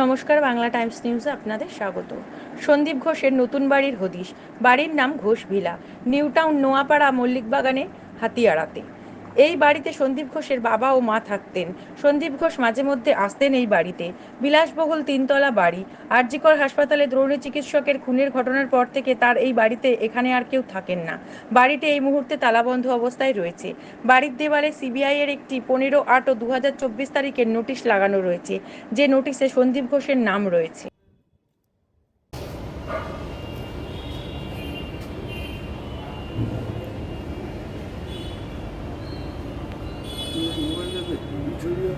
নমস্কার, বাংলা টাইমস নিউজে আপনাদের স্বাগত। সন্দীপ ঘোষের নতুন বাড়ির হদিশ। বাড়ির নাম Ghosh villa New Town Noapara Mallick বাগানে হাতিয়াড়াতে এই বাড়িতে সন্দীপ ঘোষের বাবা ও মা থাকতেন। সন্দীপ ঘোষ মাঝে মধ্যে আসতেন এই বাড়িতে। বিলাসবহুল তিনতলা বাড়ি। আরজিকর হাসপাতালে দ্রৌণী চিকিৎসকের খুনের ঘটনার পর থেকে তার এই বাড়িতে এখানে আর কেউ থাকেন না। বাড়িটি এই মুহূর্তে তালাবন্ধ অবস্থায় রয়েছে। বাড়ির দেওয়ালে সিবিআই এর একটি পনেরো আট ও দু হাজার চব্বিশ তারিখের নোটিশ লাগানো রয়েছে, যে নোটিশে সন্দীপ ঘোষের নাম রয়েছে। Thank you. sürekli yürüyor.